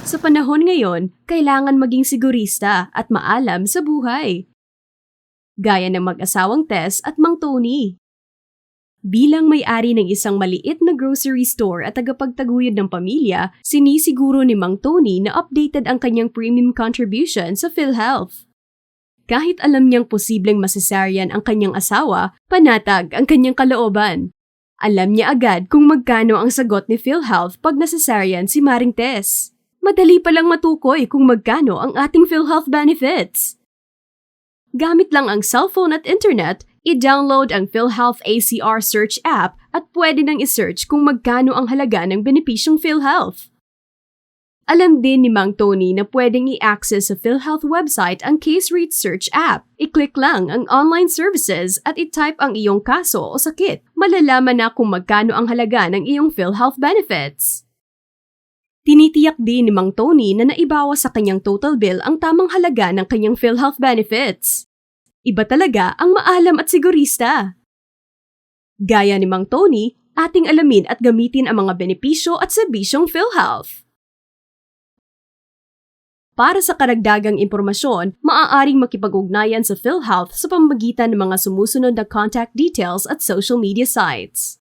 Sa panahon ngayon, kailangan maging sigurista at maalam sa buhay. Gaya ng mag-asawang Tess at Mang Tony. Bilang may-ari ng isang maliit na grocery store at tagapagtaguyod ng pamilya, sinisiguro ni Mang Tony na updated ang kanyang premium contribution sa PhilHealth. Kahit alam niyang posibleng masesaryan ang kanyang asawa, panatag ang kanyang kalooban. Alam niya agad kung magkano ang sagot ni PhilHealth pag nasesaryan si Maring Tess. Madali palang matukoy kung magkano ang ating PhilHealth benefits. Gamit lang ang cellphone at internet, i-download ang PhilHealth ACR search app at pwede nang i-search kung magkano ang halaga ng benepisyong PhilHealth. Alam din ni Mang Tony na pwedeng i-access sa PhilHealth website ang Case Rate Search app. I-click lang ang online services at i-type ang iyong kaso o sakit. Malalaman na kung magkano ang halaga ng iyong PhilHealth benefits. Tinitiyak din ni Mang Tony na naibawas sa kanyang total bill ang tamang halaga ng kanyang PhilHealth benefits. Iba talaga ang maalam at sigurista. Gaya ni Mang Tony, ating alamin at gamitin ang mga benepisyo at serbisyong PhilHealth. Para sa karagdagang impormasyon, maaaring makipag-ugnayan sa PhilHealth sa pamamagitan ng mga sumusunod na contact details at social media sites.